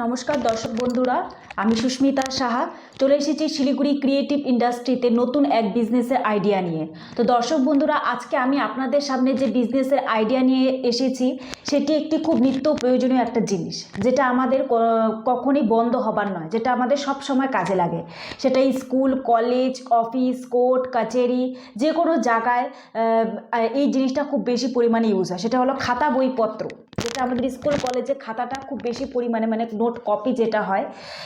নমস্কার দর্শক বন্ধুরা, আমি সুস্মিতা সাহা। চলে এসেছি শিলিগুড়ি ক্রিয়েটিভ ইন্ডাস্ট্রিতে নতুন এক বিজনেসের আইডিয়া নিয়ে। তো দর্শক বন্ধুরা, আজকে আমি আপনাদের সামনে যে বিজনেসের আইডিয়া নিয়ে এসেছি, সেটি একটি খুব নিত্য প্রয়োজনীয় একটা জিনিস, যেটা আমাদের কখনই বন্ধ হবার নয়, যেটা আমাদের সব সময় কাজে লাগে। সেটা স্কুল কলেজ অফিস কোর্ট কাচেরি যে কোনো জায়গায় এই জিনিসটা খুব বেশি পরিমাণে ইউজ হয়। সেটা হলো খাতা বইপত্র। যেটা আমাদের স্কুল কলেজে খাতাটা খুব বেশি পরিমাণে মানে নোট কপি যেটা হয়,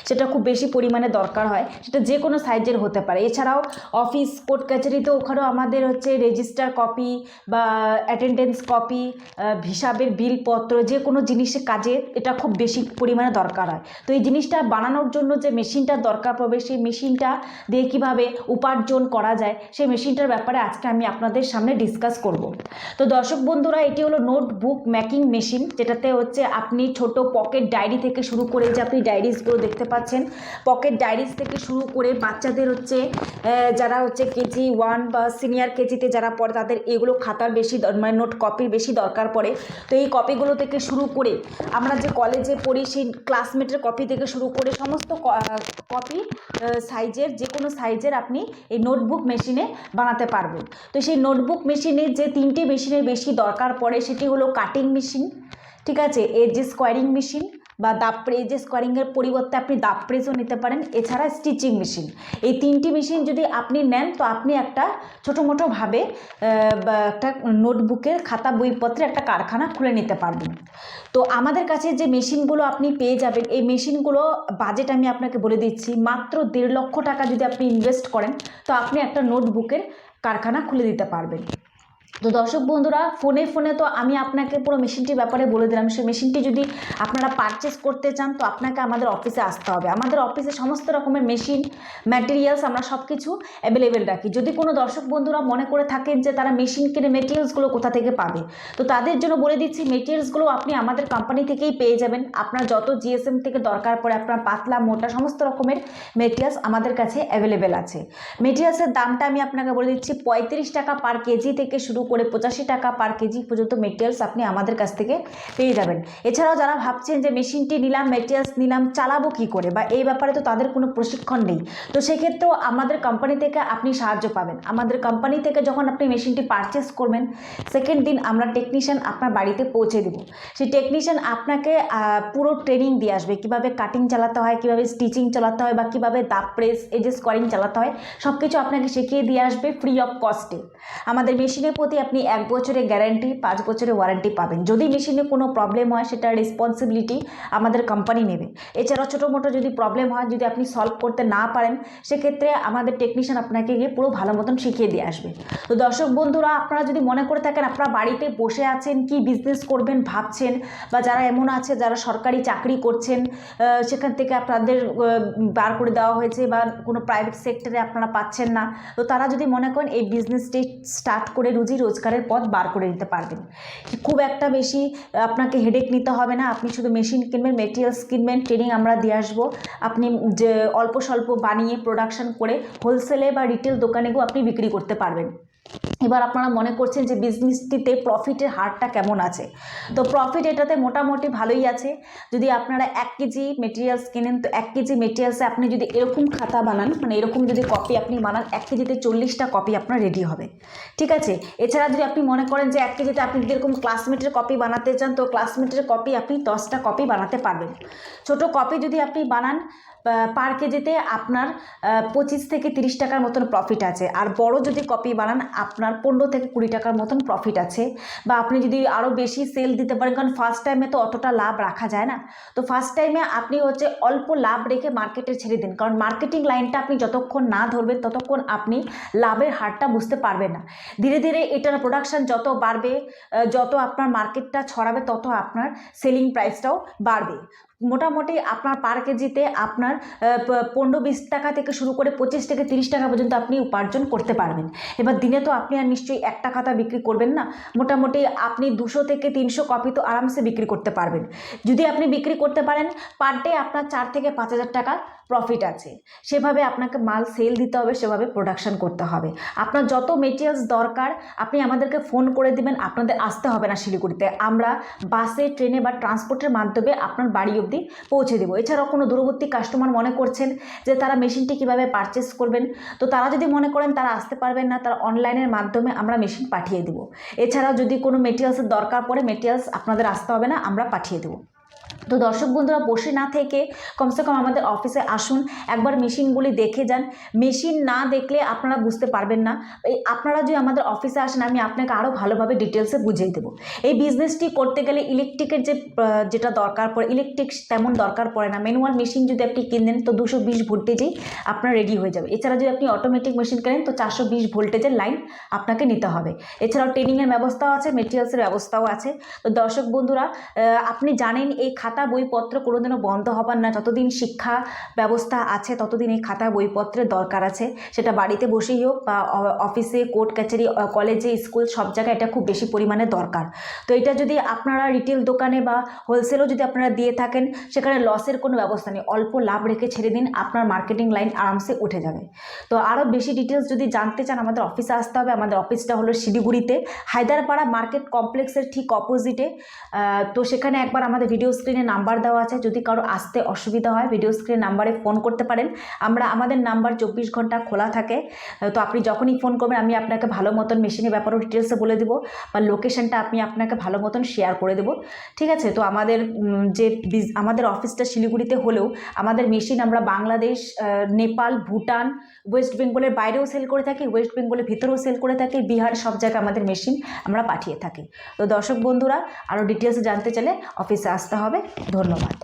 সেটা খুব বেশি পরিমাণে দরকার হয়। সেটা যে কোনো সাইজের হতে পারে। এছাড়াও অফিস, কোর্ট কাছারিতে ওখানেও আমাদের হচ্ছে রেজিস্টার কপি বা অ্যাটেন্ডেন্স কপি হিসাবের বিলপত্র যে কোনো জিনিসের কাজে এটা খুব বেশি পরিমাণে দরকার হয়। তো এই জিনিসটা বানানোর জন্য যে মেশিনটার দরকার পড়বে, সেই মেশিনটা দিয়ে কীভাবে উপার্জন করা যায়, সেই মেশিনটার ব্যাপারে আজকে আমি আপনাদের সামনে ডিসকাস করব। তো দর্শক বন্ধুরা, এটি হলো নোটবুক মেকিং মেশিন। যেটাতে হচ্ছে আপনি ছোট পকেট ডায়েরি থেকে শুরু করে যে আপনি ডায়েরিজগুলো দেখতে পাচ্ছেন, পকেট ডায়েরিজ থেকে শুরু করে বাচ্চাদের হচ্ছে যারা হচ্ছে কেজি ওয়ান বা সিনিয়র কেজিতে যারা পড়ে তাদের এগুলো খাতার বেশি মানে নোট কপির বেশি দরকার পড়ে। তো এই কপিগুলো থেকে শুরু করে আমরা যে কলেজে পড়ি সেই ক্লাসমেটের কপি থেকে শুরু করে সমস্ত কপি সাইজের যে কোনো সাইজের আপনি এই নোটবুক মেশিনে বানাতে পারবেন। তো সেই নোটবুক মেশিনে যে তিনটি মেশিনের বেশি দরকার পড়ে সেটি হলো কাটিং মেশিন ঠিক আছে এজ স্কোয়ারিং মেশিন বা দাব প্রেজ স্কোয়ারিংয়ের পরিবর্তে আপনি দাব প্রেসও নিতে পারেন, এছাড়া স্টিচিং মেশিন এই তিনটি মেশিন যদি আপনি নেন, তো আপনি একটা ছোটো মোটোভাবে একটা নোটবুকের খাতা বইপত্রে একটা কারখানা খুলে নিতে পারবেন। তো আমাদের কাছে যে মেশিনগুলো আপনি পেয়ে যাবেন, এই মেশিনগুলো বাজেট আমি আপনাকে বলে দিচ্ছি, মাত্র দেড় লক্ষ টাকা যদি আপনি ইনভেস্ট করেন, তো আপনি একটা নোটবুকের কারখানা খুলে দিতে পারবেন। তো দর্শক বন্ধুরা, ফোনে ফোনে তো আমি আপনাকে পুরো মেশিনটির ব্যাপারে বলে দিলাম। সেই মেশিনটি যদি আপনারা পারচেস করতে চান, তো আপনাকে আমাদের অফিসে আসতে হবে। আমাদের অফিসে সমস্ত রকমের মেশিন ম্যাটেরিয়ালস আমরা সব কিছু অ্যাভেলেবেল রাখি। যদি কোনো দর্শক বন্ধুরা মনে করে থাকেন যে তারা মেশিন কিনে মেটেরিয়ালসগুলো কোথা থেকে পাবে, তো তাদের জন্য বলে দিচ্ছি মেটেরিয়ালসগুলো আপনি আমাদের কোম্পানি থেকেই পেয়ে যাবেন। আপনার যত জিএসএম থেকে দরকার পড়ে, আপনার পাতলা, মোটা, সমস্ত রকমের মেটেরিয়ালস আমাদের কাছে অ্যাভেলেবেল আছে। মেটেরিয়ালসের দামটা আমি আপনাকে বলে দিচ্ছি, পঁয়ত্রিশ টাকা পার কেজি থেকে শুরু করে পঁচাশি টাকা পার কেজি পর্যন্ত মেটেরিয়ালস আপনি আমাদের কাছ থেকে পেয়ে যাবেন। এছাড়াও যারা ভাবছেন যে মেশিনটি নিলাম মেটেরিয়ালস নিলাম, চালাবো কী করে বা এই ব্যাপারে তো তাদের কোনো প্রশিক্ষণ নেই। তো সেক্ষেত্রেও আমাদের কোম্পানি থেকে আপনি সাহায্য পাবেন। আমাদের কোম্পানি থেকে যখন আপনি মেশিনটি পারচেস করবেন সেকেন্ড দিন আমরা টেকনিশিয়ান আপনার বাড়িতে পৌঁছে দেবো। সেই টেকনিশিয়ান আপনাকে পুরো ট্রেনিং দিয়ে আসবে। কীভাবে কাটিং চালাতে হয়, কীভাবে স্টিচিং চালাতে হয় বা কীভাবে দাপ প্রেস এই যে স্কোয়ারিং চালাতে হয় সব কিছু আপনাকে শিখিয়ে দিয়ে আসবে ফ্রি অফ কস্টে আমাদের মেশিনের প্রতি আপনি এক বছরের গ্যারান্টি পাঁচ বছরের ওয়ারেন্টি পাবেন। যদি মেশিনে কোনো প্রবলেম হয় সেটার রেসপন্সিবিলিটি আমাদের কোম্পানি নেবে। এছাড়াও ছোটো মোটো যদি প্রবলেম হয়, যদি আপনি সলভ করতে না পারেন, সেক্ষেত্রে আমাদের টেকনিশিয়ান আপনাকে গিয়ে পুরো ভালো মতন শিখিয়ে দিয়ে আসবে। তো দর্শক বন্ধুরা, আপনারা যদি মনে করে থাকেন, আপনারা বাড়িতে বসে আছেন, কি বিজনেস করবেন ভাবছেন, বা যারা এমন আছে, যারা সরকারি চাকরি করছেন সেখান থেকে আপনাদের বার করে দেওয়া হয়েছে, বা কোনো প্রাইভেট সেক্টরে আপনারা পাচ্ছেন না, তো তারা যদি মনে করেন, এই বিজনেসটি স্টার্ট করে রুজি রোজগারের পথ বার করে নিতে পারবেন। খুব একটা বেশি আপনাকে হেডেক নিতে হবে না। আপনি শুধু মেশিন কিনবেন মেটেরিয়ালস কিনবেন ট্রেনিং আমরা দিয়ে আসব। আপনি যে অল্প স্বল্প বানিয়ে প্রোডাকশান করে হোলসেলে বা রিটেল দোকানেও আপনি বিক্রি করতে পারবেন। এবার আপনারা মনে করছেন যে বিজনেসটিতে প্রফিটের হারটা কেমন আছে? তো প্রফিট এটাতে মোটামুটি ভালোই আছে। যদি আপনারা এক কেজি মেটেরিয়ালস কেনেন, তো এক কেজি মেটেরিয়ালসে আপনি যদি এরকম খাতা বানান মানে এরকম যদি কপি আপনি বানান, এক কেজিতে চল্লিশটা কপি আপনার রেডি হবে। ঠিক আছে? এছাড়া যদি আপনি মনে করেন যে এক কেজিতে আপনি যদি এরকম ক্লাসমেটের কপি বানাতে চান, তো ক্লাসমেটের কপি আপনি দশটা কপি বানাতে পারবেন। ছোট কপি যদি আপনি বানান পার কেজিতে আপনার পঁচিশ থেকে তিরিশ টাকার মতন প্রফিট আছে। আর বড় যদি কপি বানান, আপনার পনেরো থেকে কুড়ি টাকার মতন প্রফিট আছে। বা আপনি যদি আরও বেশি সেল দিতে পারেন, কারণ ফার্স্ট টাইমে তো অতটা লাভ রাখা যায় না। তো ফার্স্ট টাইমে আপনি হচ্ছে অল্প লাভ রেখে মার্কেটে ছেড়ে দিন। কারণ মার্কেটিং লাইনটা আপনি যতক্ষণ না ধরবেন, ততক্ষণ আপনি লাভের হারটা বুঝতে পারবেন না। ধীরে ধীরে এটার প্রোডাকশান যত বাড়বে যত আপনার মার্কেটটা ছড়াবে, তত আপনার সেলিং প্রাইসটাও বাড়বে। মোটামুটি আপনার পার কেজিতে আপনার পনেরো বিশ টাকা থেকে শুরু করে পঁচিশ থেকে তিরিশ টাকা পর্যন্ত আপনি উপার্জন করতে পারবেন। এবার দিনে তো আপনি আর নিশ্চয়ই একটা খাতা বিক্রি করবেন না। মোটামুটি আপনি দুশো থেকে তিনশো কপি তো আরামসে বিক্রি করতে পারবেন। যদি আপনি বিক্রি করতে পারেন পার ডে আপনার চার থেকে পাঁচ হাজার টাকা প্রফিট আছে। সেভাবে আপনাকে মাল সেল দিতে হবে, সেভাবে প্রোডাকশন করতে হবে। আপনার যত মেটেরিয়ালস দরকার, আপনি আমাদেরকে ফোন করে দিবেন, আপনাদের আসতে হবে না শিলিগুড়িতে। আমরা বাসে ট্রেনে বা ট্রান্সপোর্টের মাধ্যমে আপনার বাড়ি অবধি পৌঁছে দেবো। এছাড়াও কোনো দূরবর্তী কাস্টমার মনে করছেন যে তারা মেশিনটি কীভাবে পারচেস করবেন? তো তারা যদি মনে করেন তারা আসতে পারবেন না, তারা অনলাইনের মাধ্যমে আমরা মেশিন পাঠিয়ে দেবো। এছাড়াও যদি কোনো মেটেরিয়ালসের দরকার পড়ে মেটেরিয়ালস আপনাদের আসতে হবে না, আমরা পাঠিয়ে দেবো। তো দর্শক বন্ধুরা, বসে না থেকে কমসে কম আমাদের অফিসে আসুন, একবার মেশিনগুলি দেখে যান। মেশিন না দেখলে আপনারা বুঝতে পারবেন না। আপনারা যদি আমাদের অফিসে আসেন, আমি আপনাকে আরও ভালোভাবে ডিটেলসে বুঝিয়ে দেবো। এই বিজনেসটি করতে গেলে ইলেকট্রিকের যে যেটা দরকার পড়ে ইলেকট্রিক তেমন দরকার পড়ে না। ম্যানুয়াল মেশিন যদি আপনি কিনেন, তো দুশো বিশ ভোল্টেজেই আপনার রেডি হয়ে যাবে। এছাড়া যদি আপনি অটোমেটিক মেশিন কেনেন, তো চারশো বিশ ভোল্টেজের লাইন আপনাকে নিতে হবে। এছাড়াও ট্রেনিংয়ের ব্যবস্থাও আছে মেটেরিয়ালসের ব্যবস্থাও আছে। তো দর্শক বন্ধুরা আপনি জানেন এই খাতা বইপত্র কোনোদিনও বন্ধ হবার না যতদিন শিক্ষা ব্যবস্থা আছে, ততদিন এই খাতা বইপত্রের দরকার আছে। সেটা বাড়িতে বসেই হোক বা অফিসে, কোর্ট কাছারি কলেজে, স্কুল, সব জায়গায় এটা খুব বেশি পরিমাণে দরকার। তো এটা যদি আপনারা রিটেল দোকানে বা হোলসেলও যদি আপনারা দিয়ে থাকেন, সেখানে লসের কোনো ব্যবস্থা নেই। অল্প লাভ রেখে ছেড়ে দিন, আপনার মার্কেটিং লাইন আরামসে উঠে যাবে। তো আরও বেশি ডিটেলস যদি জানতে চান, আমাদের অফিসে আসতে হবে। আমাদের অফিসটা হলো শিলিগুড়িতে। হায়দারপাড়া মার্কেট কমপ্লেক্সের ঠিক অপোজিটে। তো সেখানে একবার আমাদের ভিডিও স্ক্রিনে নাম্বার দেওয়া আছে। যদি কারও আসতে অসুবিধা হয় ভিডিও স্ক্রিনে নাম্বারে ফোন করতে পারেন। আমরা, আমাদের নাম্বার চব্বিশ ঘণ্টা খোলা থাকে। তো আপনি যখনই ফোন করবেন, আমি আপনাকে ভালো মতন মেশিনের ব্যাপারেও ডিটেলসে বলে দেবো বা লোকেশনটা আমি আপনাকে ভালো মতন শেয়ার করে দেবো। ঠিক আছে? তো আমাদের যে আমাদের অফিসটা শিলিগুড়িতে হলেও আমাদের মেশিন আমরা বাংলাদেশ নেপাল, ভুটান ওয়েস্ট বেঙ্গলের বাইরেও সেল করে থাকি ওয়েস্ট বেঙ্গলের ভিতরেও সেল করে থাকি, বিহার সব জায়গায় আমাদের মেশিন আমরা পাঠিয়ে থাকি। তো দর্শক বন্ধুরা আরও ডিটেলসে জানতে চাইলে অফিসে আসতে হবে। ধন্যবাদ।